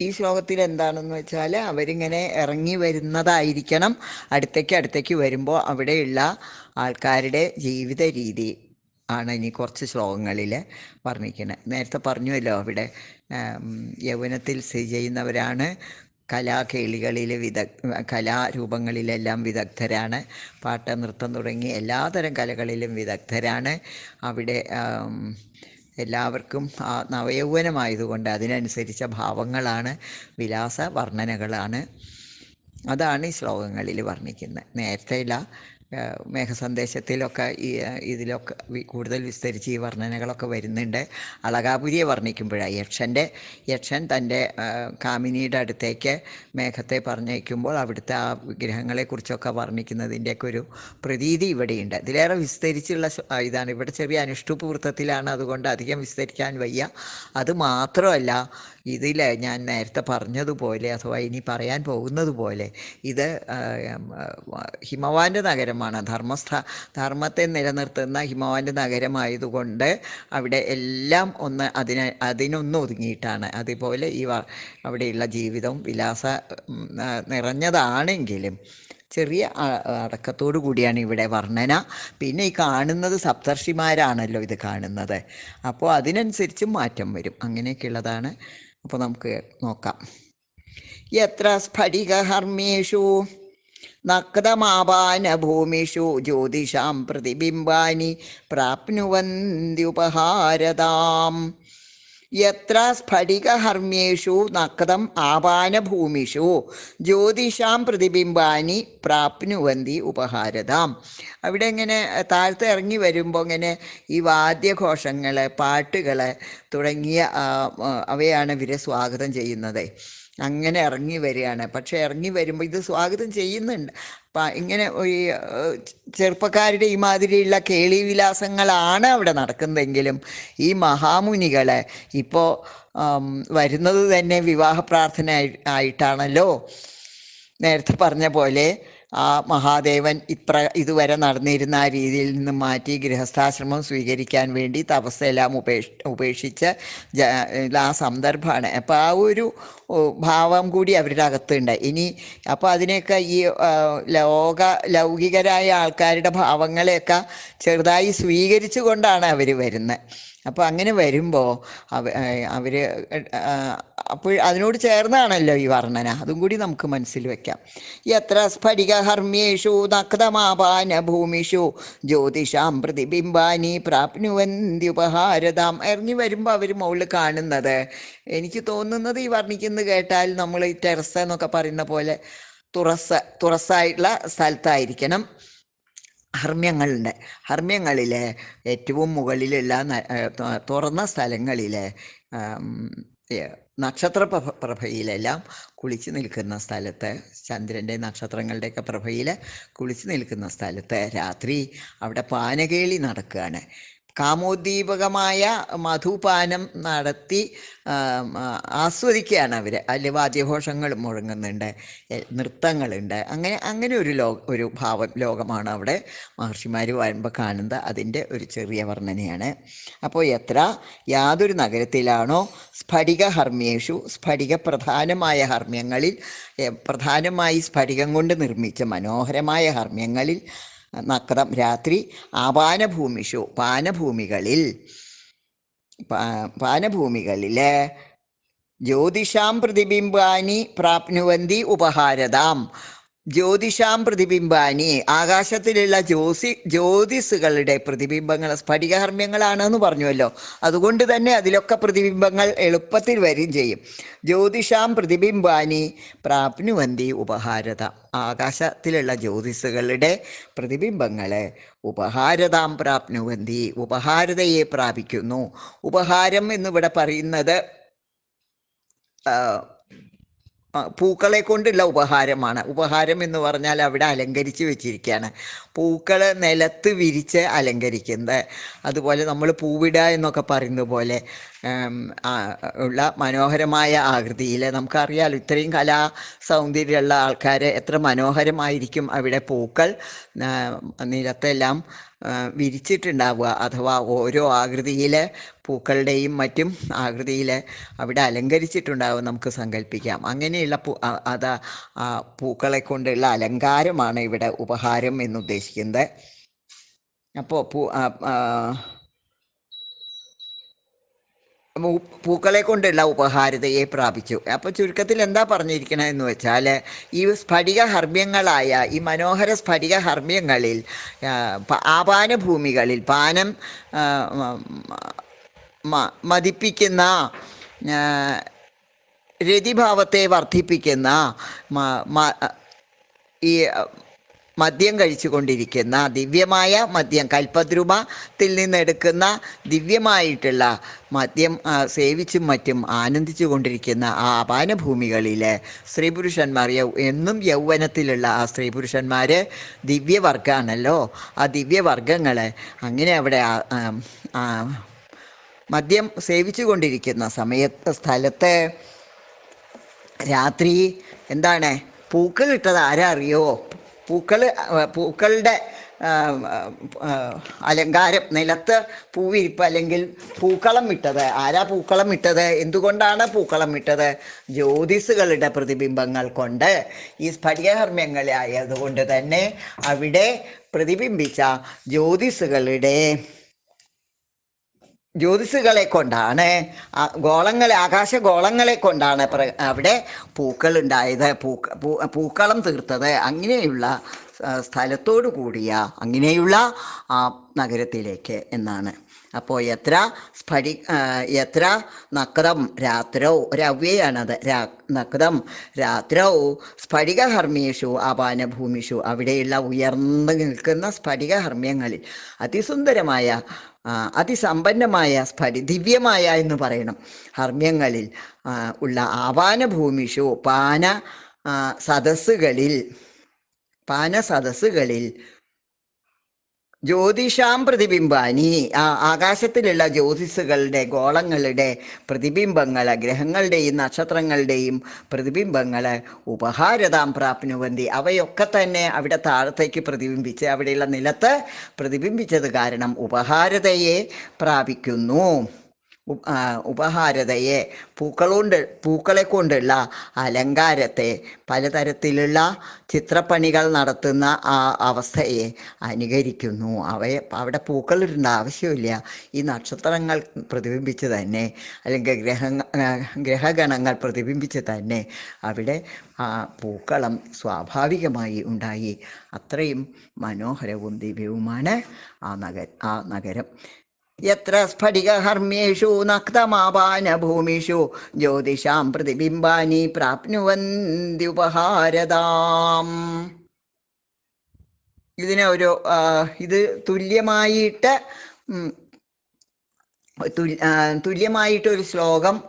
ഈ ശ്ലോകത്തിൽ എന്താണെന്ന് വെച്ചാൽ അവരിങ്ങനെ ഇറങ്ങി വരുന്നതായിരിക്കണം. അടുത്തേക്ക് അടുത്തേക്ക് വരുമ്പോൾ അവിടെയുള്ള ആൾക്കാരുടെ ജീവിത രീതി ആണ് ഇനി കുറച്ച് ശ്ലോകങ്ങളിൽ വർണിക്കുന്നത് നേരത്തെ പറഞ്ഞുവല്ലോ അവിടെ യൗവനത്തിൽ സ്ഥിതി ചെയ്യുന്നവരാണ്. കലാകേളികളിൽ വിദഗ് കലാരൂപങ്ങളിലെല്ലാം വിദഗ്ധരാണ്. പാട്ട് നൃത്തം തുടങ്ങി എല്ലാതരം കലകളിലും വിദഗ്ധരാണ്. അവിടെ എല്ലാവർക്കും ആ നവയൗവനമായതുകൊണ്ട് അതിനനുസരിച്ച ഭാവങ്ങളാണ് വിലാസ വർണനകളാണ്. അതാണ് ഈ ശ്ലോകങ്ങളിൽ വർണിക്കുന്നത്. നേരത്തെയുള്ള മേഘസന്ദേശത്തിലൊക്കെ ഈ ഇതിലൊക്കെ കൂടുതൽ വിസ്തരിച്ച് ഈ വർണനകളൊക്കെ വരുന്നുണ്ട്. അളകാപുരിയെ വർണിക്കുമ്പോഴാണ് യക്ഷന്റെ യക്ഷൻ തന്റെ കാമിനിയുടെ അടുത്തേക്ക് മേഘത്തെ പറഞ്ഞയക്കുമ്പോൾ അവിടുത്തെ ആ വിഗ്രഹങ്ങളെക്കുറിച്ചൊക്കെ വർണിക്കുന്നതിന്റെയൊക്കെ ഒരു പ്രതീതി ഇവിടെയുണ്ട്. ഇതിലേറെ വിസ്തരിച്ചുള്ള ഇതാണ്. ഇവിടെ ചെറിയ അനുഷ്ഠുപ വൃത്തത്തിലാണ് അതുകൊണ്ട് അധികം വിസ്തരിക്കാൻ വയ്യ. അത് മാത്രമല്ല ഇതിൽ ഞാൻ നേരത്തെ പറഞ്ഞതുപോലെ അഥവാ ഇനി പറയാൻ പോകുന്നത് പോലെ ഇത് ഹിമവാന്റെ നഗരമാണ്. ധർമ്മസ്ഥ ധർമ്മത്തെ നിലനിർത്തുന്ന ഹിമവാന്റെ നഗരമായതുകൊണ്ട് അവിടെ എല്ലാം ഒന്ന് അതിന് അതിനൊന്ന് ഒതുങ്ങിയിട്ടാണ്. അതുപോലെ ഈ അവിടെയുള്ള ജീവിതവും വിലാസ നിറഞ്ഞതാണെങ്കിലും ചെറിയ അടക്കത്തോടു കൂടിയാണ് ഇവിടെ വർണന. പിന്നെ ഈ കാണുന്നത് സപ്തർഷിമാരാണല്ലോ ഇത് കാണുന്നത്. അപ്പോൾ അതിനനുസരിച്ച് മാറ്റം വരും. അങ്ങനെയൊക്കെയുള്ളതാണ് അപ്പോൾ നമുക്ക് നോക്കാം. യത്ര സ്ഫടികഹർമ്മേഷു നക്തമാപാനഭൂമിഷു ജ്യോതിഷാം പ്രതിബിംബാനി പ്രാപ്നുവന്ത്യുപഹാരതാം യത്ര സ്ഫടികഹർമ്മ്യേഷു നക്തം ആപാനഭൂമിഷു. ജ്യോതിഷാം പ്രതിബിംബാനി പ്രാപ്നുവന്തി ഉപഹാരതാം. അവിടെ ഇങ്ങനെ താഴത്ത് ഇറങ്ങി വരുമ്പോൾ ഇങ്ങനെ ഈ വാദ്യഘോഷങ്ങൾ പാട്ടുകൾ തുടങ്ങിയ അവയാണ് ഇവരെ സ്വാഗതം ചെയ്യുന്നത്. അങ്ങനെ ഇറങ്ങി വരികയാണ്. പക്ഷെ ഇറങ്ങി വരുമ്പോൾ ഇത് സ്വാഗതം ചെയ്യുന്നുണ്ട്. അപ്പം ഇങ്ങനെ ഈ ചെറുപ്പക്കാരുടെ ഈ മാതിരിയുള്ള കേളിവിലാസങ്ങളാണ് അവിടെ നടക്കുന്നതെങ്കിലും ഈ മഹാമുനികളെ ഇപ്പോൾ വരുന്നത് തന്നെ വിവാഹ പ്രാർത്ഥന ആയിട്ടാണല്ലോ നേരത്തെ പറഞ്ഞ പോലെ ആ മഹാദേവൻ ഇത്ര ഇതുവരെ നടന്നിരുന്ന ആ രീതിയിൽ നിന്ന് മാറ്റി ഗൃഹസ്ഥാശ്രമം സ്വീകരിക്കാൻ വേണ്ടി തപസ്സെല്ലാം ഉപേക്ഷ ഉപേക്ഷിച്ച് ആ സന്ദർഭമാണ്. അപ്പോൾ ആ ഒരു ഭാവം കൂടി അവരുടെ അകത്തുണ്ട്. ഇനി അപ്പോൾ അതിനെയൊക്കെ ഈ ലോക ലൗകികരായ ആൾക്കാരുടെ ഭാവങ്ങളെയൊക്കെ ചെറുതായി സ്വീകരിച്ചു കൊണ്ടാണ് അവർ വരുന്നത്. അപ്പോൾ അങ്ങനെ വരുമ്പോൾ അവ അവർ അപ്പോൾ അതിനോട് ചേർന്നാണല്ലോ ഈ വർണന. അതും കൂടി നമുക്ക് മനസ്സിൽ വെക്കാം. യത്ര സ്ഫടികഹർമ്മ്യേഷു നക്തമാപാന ഭൂമിഷു ജ്യോതിഷാം പ്രതിബിംബാനി പ്രാപ്നുവന്ത്യുപഹാരതാം ഇറങ്ങി വരുമ്പോൾ അവർ മുകളിൽ കാണുന്നത്. എനിക്ക് തോന്നുന്നത് ഈ വർണിക്കുന്നത് കേട്ടാൽ നമ്മൾ ഈ ടെറസ് എന്നൊക്കെ പറയുന്ന പോലെ തുറസ് തുറസ്സായിട്ടുള്ള സ്ഥലത്തായിരിക്കണം. ഹർമ്മ്യങ്ങളുണ്ട്. ഹർമ്മ്യങ്ങളിൽ ഏറ്റവും മുകളിലുള്ള തുറന്ന സ്ഥലങ്ങളിലെ നക്ഷത്ര പ്രഭ പ്രഭയിലെല്ലാം കുളിച്ച് നിൽക്കുന്ന സ്ഥലത്ത് ചന്ദ്രന്റെ നക്ഷത്രങ്ങളുടെയൊക്കെ പ്രഭയിൽ കുളിച്ച് നിൽക്കുന്ന സ്ഥലത്ത് രാത്രി അവിടെ പാനകേളി നടക്കുകയാണ്. കാമോദ്ദീപകമായ മധുപാനം നടത്തി ആസ്വദിക്കുകയാണ് അവർ അതിൽ വാദ്യഘോഷങ്ങൾ മുഴങ്ങുന്നുണ്ട് നൃത്തങ്ങളുണ്ട്. അങ്ങനെ അങ്ങനെ ഒരു ലോ ഒരു ഭാവം ലോകമാണ് അവിടെ. മഹർഷിമാർ വരുമ്പോൾ കാണുന്നത് അതിന്റെ ഒരു ചെറിയ വർണനയാണ്. അപ്പോൾ എത്ര? യാതൊരു നഗരത്തിലാണോ? സ്ഫടിക ഹർമ്മ്യേഷു സ്ഫടിക പ്രധാനമായ ഹർമ്മ്യങ്ങളിൽ പ്രധാനമായി സ്ഫടികം കൊണ്ട് നിർമ്മിച്ച മനോഹരമായ ഹർമ്മ്യങ്ങളിൽ നക്രം രാത്രി ആപാനഭൂമിഷു പാനഭൂമികളിൽ. പാനഭൂമികളിൽ ജ്യോതിഷാം പ്രതിബിംബാനി പ്രാപ്നുവന്തി ഉപഹാരതാം. ജ്യോതിഷാം പ്രതിബിംബാനി. ആകാശത്തിലുള്ള ജ്യോതി ജ്യോതിസുകളുടെ പ്രതിബിംബങ്ങൾ സ്ഫടികഹർമ്മ്യങ്ങളാണെന്ന് പറഞ്ഞുവല്ലോ. അതുകൊണ്ട് തന്നെ അതിലൊക്കെ പ്രതിബിംബങ്ങൾ എളുപ്പത്തിൽ വരും ചെയ്യും. ജ്യോതിഷാം പ്രതിബിംബാനി പ്രാപ്നുവന്തി ഉപഹാരത. ആകാശത്തിലുള്ള ജ്യോതിസുകളുടെ പ്രതിബിംബങ്ങൾ ഉപഹാരതാം പ്രാപ്നുവന്തി ഉപഹാരതയെ പ്രാപിക്കുന്നു. ഉപഹാരം എന്നിവിടെ പറയുന്നത് പൂക്കളെ കൊണ്ടുള്ള ഉപഹാരമാണ്. ഉപഹാരം എന്ന് പറഞ്ഞാൽ അവിടെ അലങ്കരിച്ച് വെച്ചിരിക്കുകയാണ്. പൂക്കൾ നിലത്ത് വിരിച്ച് അലങ്കരിക്കുന്നത്. അതുപോലെ നമ്മൾ പൂവിട എന്നൊക്കെ പറയുന്നത് പോലെ ഉള്ള മനോഹരമായ ആകൃതിയിൽ നമുക്കറിയാലോ ഇത്രയും കലാ സൗന്ദര്യമുള്ള ആൾക്കാർ എത്ര മനോഹരമായിരിക്കും അവിടെ പൂക്കൾ നിലത്തെല്ലാം വിരിച്ചിട്ടുണ്ടാവുക. അഥവാ ഓരോ ആകൃതിയിൽ പൂക്കളുടെയും മറ്റും ആകൃതിയിൽ അവിടെ അലങ്കരിച്ചിട്ടുണ്ടാവും നമുക്ക് സങ്കല്പിക്കാം അങ്ങനെയുള്ള പൂ അത് പൂക്കളെ കൊണ്ടുള്ള അലങ്കാരമാണ് ഇവിടെ ഉപഹാരം എന്നുദ്ദേശിക്കുന്നത്. അപ്പോൾ പൂ- പൂക്കളെ കൊണ്ടുള്ള ഉപഹാരതയെ പ്രാപിച്ചു. അപ്പോൾ ചുരുക്കത്തിൽ എന്താ പറഞ്ഞിരിക്കണമെന്ന് വെച്ചാൽ ഈ സ്ഫടിക ഹർമ്മ്യങ്ങളായ ഈ മനോഹര സ്ഫടിക ഹർമ്മ്യങ്ങളിൽ ആപാന ഭൂമികളിൽ പാനം മതിപ്പിക്കുന്ന രതിഭാവത്തെ വർദ്ധിപ്പിക്കുന്ന ഈ മദ്യം കഴിച്ചുകൊണ്ടിരിക്കുന്ന ദിവ്യമായ മദ്യം കൽപ്പദ്രുമത്തിൽ നിന്നെടുക്കുന്ന ദിവ്യമായിട്ടുള്ള മദ്യം സേവിച്ചും മറ്റും ആനന്ദിച്ചു കൊണ്ടിരിക്കുന്ന ആ അപാനഭൂമികളിൽ സ്ത്രീ പുരുഷന്മാർ എന്നും യൗവനത്തിലുള്ള ആ സ്ത്രീ പുരുഷന്മാർ ദിവ്യവർഗമാണല്ലോ ആ ദിവ്യവർഗങ്ങൾ അങ്ങനെ അവിടെ മദ്യം സേവിച്ചു കൊണ്ടിരിക്കുന്ന സമയത്ത് സ്ഥലത്ത് രാത്രി എന്താണ് പൂക്കളിട്ടത് ആരാ അറിയോ പൂക്കൾ പൂക്കളുടെ അലങ്കാരം നിലത്ത് പൂവിരിപ്പ് അല്ലെങ്കിൽ പൂക്കളം ഇട്ടത്. ആരാ പൂക്കളം ഇട്ടത്? എന്തുകൊണ്ടാണ് പൂക്കളം ഇട്ടത്? ജ്യോതിസുകളുടെ പ്രതിബിംബങ്ങൾ കൊണ്ട് ഈ സ്ഫടികഹർമ്മ്യങ്ങളെ ആയതുകൊണ്ട് തന്നെ അവിടെ പ്രതിബിംബിച്ച ജ്യോതിസുകളുടെ ജ്യോതിസുകളെ കൊണ്ടാണ് ഗോളങ്ങളെ ആകാശ ഗോളങ്ങളെ കൊണ്ടാണ് അവിടെ പൂക്കൾ ഉണ്ടായത് പൂക്ക പൂക്കളം തീർത്തത്. അങ്ങനെയുള്ള സ്ഥലത്തോടു കൂടിയ അങ്ങനെയുള്ള ആ നഗരത്തിലേക്ക് എന്നാണ്. അപ്പോൾ എത്ര സ്ഫടി എത്ര നക്രം രാത്രോ ഒരു അവ്യയാണത് രാ നക്തം രാത്രോ സ്ഫടികഹർമ്മ്യേഷു ആപാനഭൂമിഷു അവിടെയുള്ള ഉയർന്നു നിൽക്കുന്ന സ്ഫടിക സ്ഫടികഹർമ്മ്യങ്ങളിൽ. അതിസുന്ദരമായ അതിസമ്പന്നമായ സ്ഫടി ദിവ്യമായ എന്ന് പറയണം. ഹർമ്മ്യങ്ങളിൽ ഉള്ള ആവാന ആവാനഭൂമിഷു പാന സദസ്സുകളിൽ പാന സദസ്സുകളിൽ ജ്യോതിഷാം പ്രതിബിംബാനി. ആ ആകാശത്തിലുള്ള ജ്യോതിസുകളുടെ ഗോളങ്ങളുടെ പ്രതിബിംബങ്ങൾ ഗ്രഹങ്ങളുടെയും നക്ഷത്രങ്ങളുടെയും പ്രതിബിംബങ്ങൾ ഉപഹാരതാം പ്രാപ്നുവന്തി അവയൊക്കെ തന്നെ അവിടെ താഴത്തേക്ക് പ്രതിബിംബിച്ച് അവിടെയുള്ള നിലത്ത് പ്രതിബിംബിച്ചത് കാരണം ഉപഹാരതയെ പ്രാപിക്കുന്നു. ഉപഹാരതയെ പൂക്കളുണ്ട് പൂക്കളെ കൊണ്ടുള്ള അലങ്കാരത്തെ പലതരത്തിലുള്ള ചിത്രപ്പണികൾ നടത്തുന്ന ആ അവസ്ഥയെ അനുകരിക്കുന്നു. അവയെ അവിടെ പൂക്കളിടേണ്ട ആവശ്യമില്ല. ഈ നക്ഷത്രങ്ങൾ പ്രതിബിംബിച്ച് തന്നെ അല്ലെങ്കിൽ ഗ്രഹ ഗ്രഹഗണങ്ങൾ പ്രതിബിംബിച്ച് തന്നെ അവിടെ ആ പൂക്കളം സ്വാഭാവികമായി ഉണ്ടായി. അത്രയും മനോഹരവും ദിവ്യവുമാണ് ആ നഗര ആ നഗരം. യത്ര സ്ഫടികഹർമ്മ്യേഷു നക്തമാപാനഭൂമിഷു ജ്യോതിഷാം പ്രതിബിംബാനി പ്രാപ്നുവന്ത്യുപഹാരതാം ഇതിനെ ഒരു ഇത് തുല്യമായിട്ട് തുല്യമായിട്ടൊരു ശ്ലോകം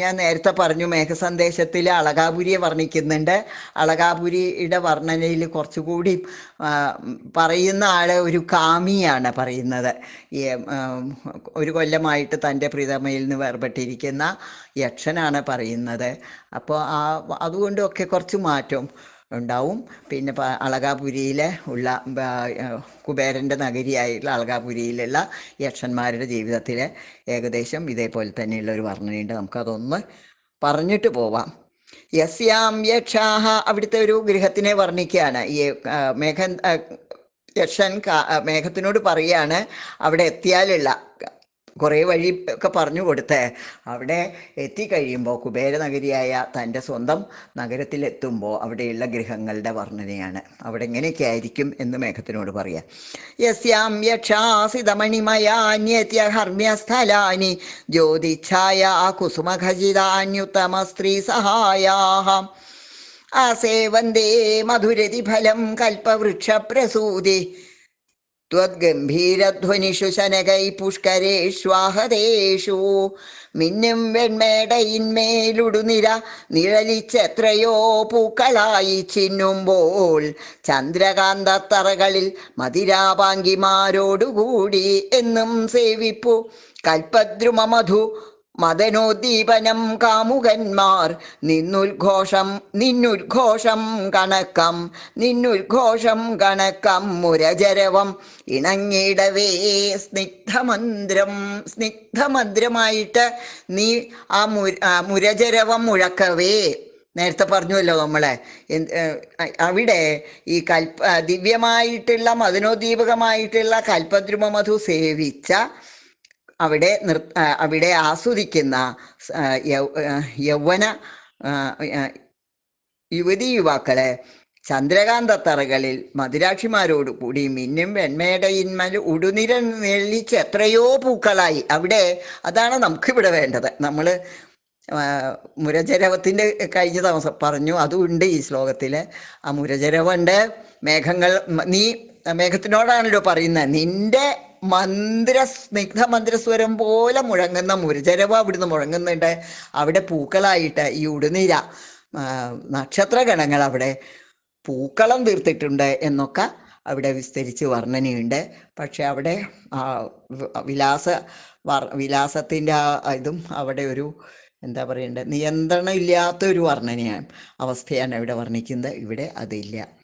ഞാൻ നേരത്തെ പറഞ്ഞു മേഘസന്ദേശത്തിൽ അളകാപുരിയെ വർണിക്കുന്നുണ്ട്. അളകാപുരിയുടെ വർണനയിൽ കുറച്ചുകൂടി പറയുന്ന ആൾ ഒരു കാമിയാണ് പറയുന്നത്. ഒരു കൊല്ലമായിട്ട് തന്റെ പ്രീതമയിൽ നിന്ന് വേർപെട്ടിരിക്കുന്ന യക്ഷനാണ് പറയുന്നത്. അപ്പോൾ ആ അതുകൊണ്ടൊക്കെ കുറച്ച് മാറ്റം. ഉണ്ടാവും. പിന്നെ അളകാപുരിയിലെ ഉള്ള കുബേരന്റെ നഗരിയായിട്ടുള്ള അളകാപുരിയിലുള്ള യക്ഷന്മാരുടെ ജീവിതത്തിലെ ഏകദേശം ഇതേപോലെ തന്നെയുള്ള ഒരു വർണനയുണ്ട്. നമുക്കതൊന്ന് പറഞ്ഞിട്ട് പോവാം. യസ്യാം യക്ഷാഹ അവിടുത്തെ ഒരു ഗൃഹത്തിനെ വർണിക്കുകയാണ്. ഈ മേഘൻ യക്ഷൻ മേഘത്തിനോട് പറയാണ് അവിടെ എത്തിയാലുള്ള കുറേ വഴി ഒക്കെ പറഞ്ഞു കൊടുത്ത്. അവിടെ എത്തിക്കഴിയുമ്പോൾ കുബേരനഗരിയായ തന്റെ സ്വന്തം നഗരത്തിലെത്തുമ്പോൾ അവിടെയുള്ള ഗൃഹങ്ങളുടെ വർണനയാണ്. അവിടെ എങ്ങനെയൊക്കെ ആയിരിക്കും എന്ന് മേഘത്തിനോട് പറയാം. യസ്യാം യക്ഷാസിതമണിമയാന്യത്യ ഹർമ്മ്യസ്ഥലാനി ജ്യോതിച്ഛായ കുസുമഖചിതാന്യുത്തമ സ്ത്രീ സഹായാഹ ആസേവന്തേ മധുരതിഫലം കൽപ്പവൃക്ഷപ്രസൂതി. ത്വദ്ഗംഭീരധ്വനിഷു ശനകൈ പുഷ്കരേഷ്വാഹതേഷു മിന്നും വെൺമേടയിന്മേലുടുനിര നിഴലിച്ചെത്രയോ പൂക്കളായി ചിന്നുമ്പോൾ ചന്ദ്രകാന്തത്തറകളിൽ മതിരാപാങ്കിമാരോടുകൂടി എന്നും സേവിപ്പു. കൽപ്പദ്രുമ മധു മദനോദ്ദീപനം കാമുകന്മാർ. നിന്നുദ്ഘോഷം നിന്നുദ്ഘോഷം കണക്കം നിന്നുദ്ഘോഷം കണക്കം മുരജരവം. ഇണങ്ങിടവേ സ്നിഗ്ധമന്ത്രം സ്നിഗ്ധമന്ത്രമായിട്ട് നീ ആ മുര മുരജരവം മുഴക്കവേ. നേരത്തെ പറഞ്ഞുവല്ലോ നമ്മളെ. അവിടെ ഈ കൽപ ദിവ്യമായിട്ടുള്ള മദനോദ്ദീപകമായിട്ടുള്ള കൽപ്പദ്രുമമധു സേവിച്ച അവിടെ നിർ അവിടെ ആസ്വദിക്കുന്ന യൗവന യുവതി യുവാക്കളെ ചന്ദ്രകാന്തത്തറകളിൽ മധുരാക്ഷിമാരോട് കൂടി മിന്നും വെണ്മേടയിന്മൽ ഉടുനിര നെല്ലിച്ച് എത്രയോ പൂക്കളായി. അവിടെ അതാണ് നമുക്കിവിടെ വേണ്ടത്. നമ്മൾ മുരജരവത്തിന്റെ കഴിഞ്ഞ ദിവസം പറഞ്ഞു അതുണ്ട് ഈ ശ്ലോകത്തിൽ ആ മുരജരവുണ്ട് മേഘങ്ങൾ നീ മേഘത്തിനോടാണല്ലോ പറയുന്നത്. നിന്റെ മന്ത്ര സ്നിഗ്ധ മന്ദിരസ്വരം പോലെ മുഴങ്ങുന്ന മുരചരവ് അവിടുന്ന് മുഴങ്ങുന്നുണ്ട്. അവിടെ പൂക്കളായിട്ട് ഈ ഉടുനിര നക്ഷത്ര നക്ഷത്രഗണങ്ങൾ അവിടെ പൂക്കളം തീർത്തിട്ടുണ്ട് എന്നൊക്കെ അവിടെ വിസ്തരിച്ച് വർണനയുണ്ട്. പക്ഷെ അവിടെ വിലാസ വർ വിലാസത്തിന്റെ ആ ഇതും അവിടെ ഒരു എന്താ പറയണ്ടത്? നിയന്ത്രണം ഇല്ലാത്ത ഒരു വർണനയാണ് അവസ്ഥയാണ് ഇവിടെ വർണിക്കുന്നത്. ഇവിടെ അതില്ല.